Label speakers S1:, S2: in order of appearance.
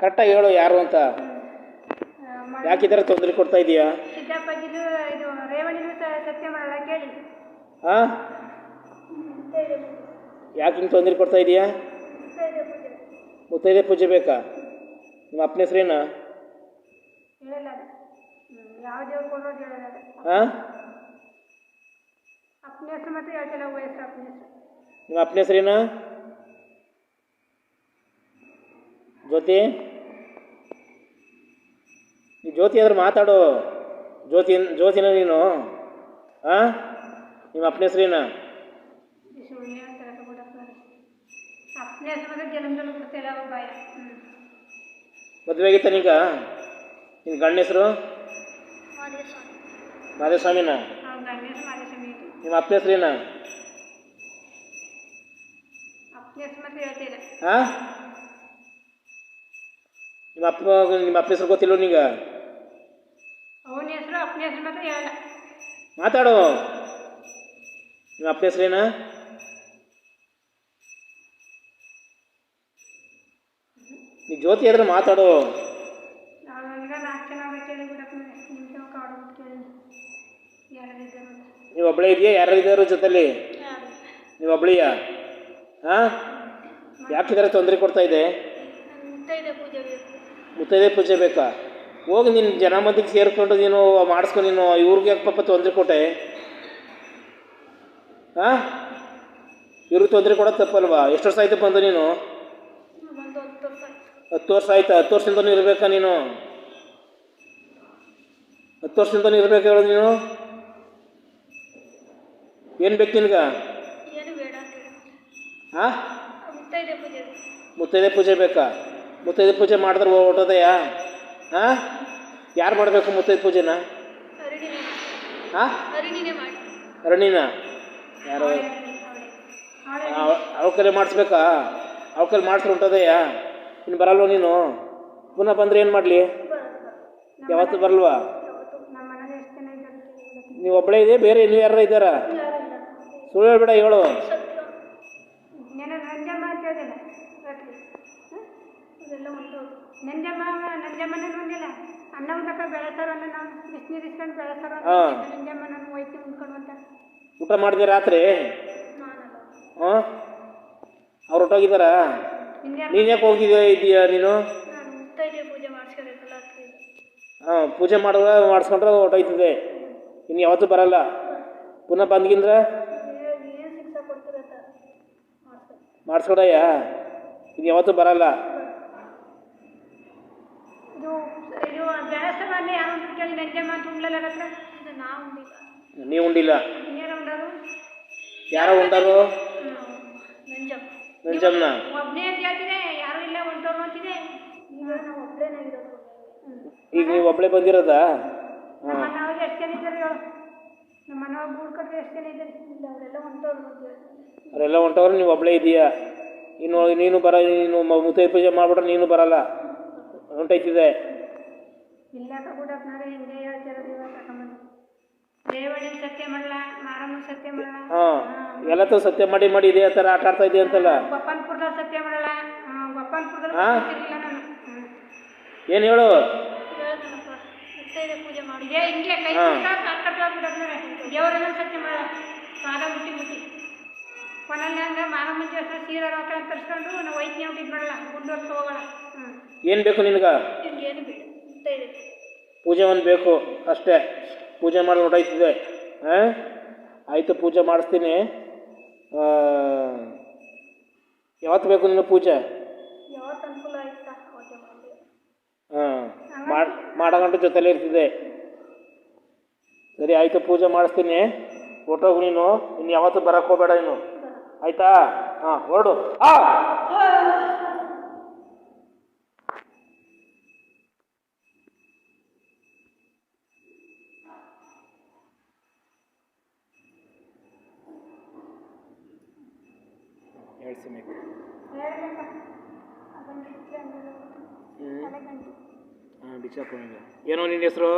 S1: ಕರೆಕ್ಟಾಗಿ ಹೇಳು ಯಾರು ಅಂತ. ಯಾಕೆ ಈ ಥರ ತೊಂದರೆ ಕೊಡ್ತಾ ಇದೀಯಾ?
S2: ಸಿದ್ದಪ್ಪಗಿದು ಇದು ರೇವಣಿನೂ ಸ- ಸತ್ಯ ಮಾಡಲ್ಲ ಕೇಳಿ.
S1: ಹಾಂ ಯಾಕೆ ಹಿಂಗೆ ತೊಂದರೆ ಕೊಡ್ತಾ ಇದೀಯಾ? ಮುತ್ತೈದೆ ಪೂಜೆ ಬೇಕಾ? ನಿಮ್ಮ ಅಪ್ಪನ ಹೆಸ್ರೇನಾ?
S2: ಹೇಳಲ್ಲ ಅದು. ಹ್ಮ್. ಯಾವ ದೇವ್ರು ಕೊಡೋದು ಹೇಳಲ್ಲ ಅದು.
S1: ಹಾಂ
S2: ಅಪ್ಪನ ಹೆಸರು ಮಾತ್ರ ಹೇಳ್ತಿಲ್ಲ ಅಪ್ಪನ ಹೆಸರು.
S1: ನಿಮ್ಮ ಅಪ್ಪನ ಹೆಸ್ರೇನಾ? ಜ್ಯೋತಿ? ಈ ಜ್ಯೋತಿ ಆದ್ರೆ ಮಾತಾಡು. ಜ್ಯೋತಿ ಜ್ಯೋತಿನ ನೀನು. ಹಾಂ ನಿಮ್ಮ ಅಪ್ಪನ ಹೆಸ್ರೇನಾ ಮದುವೆ ಆಗಿತ್ತ ನೀಗ? ನಿನ್ನ ಗಂಡ ಹೆಸರು? ಮಾದೇಸ್ವಾಮಿನ ನಿಮ್ಮ ಅಪ್ಪನ ಹೆಸ್ರೇನಾ ಹಾಂ ನಿಮ್ಮ ಅಪ್ಪ ನಿಮ್ಮ ಅಪ್ಪ ಹೆಸರು ಗೊತ್ತಿಲ್ಲ ನೀಗ?
S2: ಅವನ ಹೆಸರು ಅಪ್ಪನ ಹೆಸರು ಮಾತ್ರ ಹೇಳಲ್ಲ.
S1: ಮಾತಾಡು. ನಿಮ್ಮ ಅಪ್ಪನ ಹೆಸ್ರೇನಾ ನೀ ಜ್ಯೋತಿ ಆದ್ರೆ ಮಾತಾಡು.
S2: ನಾನು ನನಗ ನಾಲ್ಕು ಜನ ಕೇಳಿ ಬಿಡಪ್ಪ ನಿಮ್ಗೆ ಕಾಡು ಕೇಳಿ ಯಾರಿದ್ದಾರೆ
S1: ನೀವು ಒಬ್ಬಳೇ ಇದೆಯಾ? ಯಾರು ಇದ್ದಾರೆ ಜೊತೆಲಿ ನೀವು ಒಬ್ಬಳಿಯಾ ಹಾಂ? ಯಾಕೆ ಈ ಥರ ತೊಂದರೆ ಕೊಡ್ತಾ ಇದೆ?
S2: ಮುತ್ತೈದೆ ಪೂಜೆ ಬೇಕಾ?
S1: ಹೋಗಿ ನಿನ್ನ ಜನ ಮಂದಿಗೆ ಸೇರಿಕೊಂಡು ನೀನು ಮಾಡಿಸ್ಕೊ ನೀನು ಇವ್ರಿಗೆ ಯಾಕೆ ಪಾಪ ತೊಂದರೆ ಕೊಟ್ಟೆ? ಹಾಂ ಇವ್ರಿಗೆ ತೊಂದರೆ ಕೊಡೋದು ತಪ್ಪಲ್ವಾ? ಎಷ್ಟು ವರ್ಷ ಆಯ್ತು ಬಂದು ನೀನು?
S2: ಹತ್ತು ವರ್ಷ ಆಯ್ತು?
S1: ಹತ್ತು ವರ್ಷದಿಂದ ಇರಬೇಕಾ ನೀನು? ಹತ್ತು ವರ್ಷದಿಂದ ಇರ್ಬೇಕು ಹೇಳೋದು ನೀನು? ಏನು ಬೇಕು ನಿನ್ಗೆ? ಹಾಂ
S2: ಮುತ್ತೈದೆ ಪೂಜೆ
S1: ಮುತ್ತೈದೆ ಪೂಜೆ ಬೇಕಾ? ಮುತ್ತೈದೆ ಪೂಜೆ ಮಾಡಿದ್ರೆ ಹೊಟ್ಟೋದಯಾ ಹಾಂ ಯಾರು ಮಾಡಬೇಕು ಮುತ್ತೈದು ಪೂಜೆನ?
S2: ಅರಿಣಿನೇ.
S1: ಹಾಂ
S2: ಅರಿಣಿನೇ
S1: ಯಾರು? ಅವಕಲೆ ಮಾಡಿಸ್ಬೇಕಾ? ಅವಕಲೆ ಮಾಡಿಸ್ರು ಉಂಟದಯ್ಯ ಇನ್ನು ಬರಲ್ವ ನೀನು? ಪುನಃ ಬಂದರೆ ಏನು ಮಾಡಲಿ? ಯಾವತ್ತೂ ಬರಲ್ವಾ? ನೀವು ಒಬ್ಬಳೇ ಇದೆ ಬೇರೆ ಇನ್ನೂ ಯಾರು ಇದ್ದಾರಾ? ಸುಳ್ಳು ಹೇಳ್ಬೇಡ ಹೇಳು
S2: ಅದೆಲ್ಲ ಒಂದು ನಂಜಮ್ಮ ನಂಜಮ್ಮನೇ ಒಂದಿಲ್ಲ ಅನ್ನ ಉಂಡಕ ಬೆಳೆತಾರಲ್ಲ ನಾವು ಬಿಸಿನೀರು ಇಸ್ಕೊಂಡು ಬೆಳೆಸ್ತಾರ
S1: ಹಾ.
S2: ನಂಜಮ್ಮ ನಾನು ಹೋಯ್ತು ಉಂಡ್ಕೊಂಡು ಅಂತ.
S1: ಊಟ ಮಾಡಿದೆ ರಾತ್ರಿ? ಹಾಂ? ಅವ್ರು ಹೊಟ್ಟೋಗಿದ್ದಾರಾ ನೀನು ಯಾಕೆ ಹೋಗಿದ್ಯಾ ಇದೀಯಾ ನೀನು? ಹಾಂ ಪೂಜೆ ಮಾಡುವ ಮಾಡಿಸ್ಕೊಂಡ್ರೆ ಹೊಟ್ಟೋಯ್ತದೆ ಇನ್ನು ಯಾವತ್ತೂ ಬರಲ್ಲ. ಪುನಃ ಬಂದ್ಗಿಂದ್ರೆ? ಮಾಡಿಸ್ಕೊಡಯ್ಯ. ಇನ್ನು ಯಾವತ್ತೂ ಬರಲ್ಲ
S2: ಇದು ಯಾರು ಕೇಳಿ ಇದು ನಾವು ಉಂಡಿಲ್ಲ.
S1: ನೀವು ಉಂಡಿಲ್ಲ?
S2: ಇನ್ನೇನು ಉಂಡರು?
S1: ಯಾರೋ ಉಂಟಾರು
S2: ನಂಜಮ್ಮ.
S1: ನಂಜಮ್ಮನ
S2: ಒಬ್ಬನೇ ಅಂತ ಹೇಳ್ತಿದೆ ಯಾರು ಇಲ್ಲ ಹೊಂಟೋರು ಅಂತಿದೆ. ಈಗ ನಾವು ಒಬ್ಬಳೇನೇ ಇರೋದು
S1: ಈಗ ನೀವು ಒಬ್ಬಳೇ ಬಂದಿರೋದಾ?
S2: ನಮ್ಮ
S1: ಹಾಂ
S2: ಮನೆ ಅವ್ರಿಗೆ ಎಷ್ಟು ಜನ ಇದ್ದಾರೆ ಹೇಳು. ನಮ್ಮ ಮನೆ ಒಬ್ಬ ಹುಡ್ಕೊಟ್ರೆ ಎಷ್ಟು ಜನ ಇದ್ದಾರೆ? ಇಲ್ಲ ಅವರೆಲ್ಲ ಹೊಂಟೋರು
S1: ಅವರೆಲ್ಲ ಹೊಂಟವ್ರು ನೀವು ಒಬ್ಬಳೇ ಇದೆಯಾ? ಇನ್ನು ನೀನು ಬರ ನೀನು ಮ- ಮುತ್ತೈದೆ ಪೂಜೆ ಮಾಡಿಬಿಟ್ರೆ ನೀನು ಬರಲ್ಲ? ಹೊಂಟೈತಿದೆ
S2: ಇಲ್ಲ ಬಿಡಪ್ಪನಾರೆ ಹಿಂಗೆ ಹೇಳ್ತಿರೋದು ಇವಾಗ ತಗೊಂಬಂದು ದೇವಳಿ ಸತ್ಯ ಮಾಡಲ್ಲ ಮಾರಮ್ಮ ಸತ್ಯ ಮಾಡಲ್ಲ
S1: ಎಲ್ಲ ಎಲ್ಲತ್ತೂ ಸತ್ಯ ಮಾಡಿ ಮಾಡಿ ಇದೇ ಥರ ಆಟ ಆಡ್ತಾ ಇದೆ ಅಂತಲ್ಲ?
S2: ಗೊಪ್ಪನ್ಪುರದಲ್ಲಿ ಸತ್ಯ ಮಾಡಲ್ಲ ಗೊಪ್ಪನ್ಪುರದಲ್ಲಿ ನಾನು.
S1: ಏನು ಹೇಳು?
S2: ಪೂಜೆ ಮಾಡಿ ಇದೇ ಹಿಂಗೆ ಕೈ. ಕರ್ಕಟ್ಲಾಗ್ಬಿಟ್ಟಪ್ಪ ದೇವರೆಲ್ಲ ಸತ್ಯ ಮಾಡಲ್ಲ ಪಾದ ಮುಟ್ಟಿ ಮುಟ್ಟಿ. ಕೊನೆಯಲ್ಲಿ ಹಂಗೆ ಮಾರಮ್ಮನ ದೇವಸ್ಥಾನ ಸೀರೆ ರೊಕ್ಕ ತರಿಸ್ಕೊಂಡು ನಾವು ವೈದ್ಯ ಇದು ಮಾಡಲ್ಲ ಮುಂದುವರ್ಸ್ಕೊ ಹೋಗೋಣ
S1: ಏನು ಬೇಕು ನಿನಗೆ?
S2: ಏನು ಬೇಡ
S1: ಪೂಜೆ ಒಂದು ಬೇಕು ಅಷ್ಟೇ. ಪೂಜೆ ಮಾಡಿ ಹೊರಟೈತಿದೆ ಹಾಂ ಆಯಿತು ಪೂಜೆ ಮಾಡಿಸ್ತೀನಿ. ಯಾವತ್ತು ಬೇಕು ನಿನ್ನ ಪೂಜೆ? ಹಾಂ ಮಾಡಿ. ಮಾಡಗಂಟು ಜೊತೆಲೇ ಇರ್ತಿದೆ ಸರಿ ಆಯಿತು ಪೂಜೆ ಮಾಡಿಸ್ತೀನಿ. ಹೊಟ್ಟೋಗು ನೀನು. ಇನ್ನು ಯಾವತ್ತೂ ಬರೋಕ್ಕೆ ಹೋಗಬೇಡ ನೀನು. ಆಯಿತಾ? ಹಾಂ ಹೊರಡು. ಆ!
S2: ಇಟ್ರೆ ಅಂದ್ರೆ
S1: ಹ್ಞೂ ಬಿಚ್ಚಾಕೊಂಡಿದ್ದೆ ಏನೋ ನಿನ್ನ ಹೆಸರು?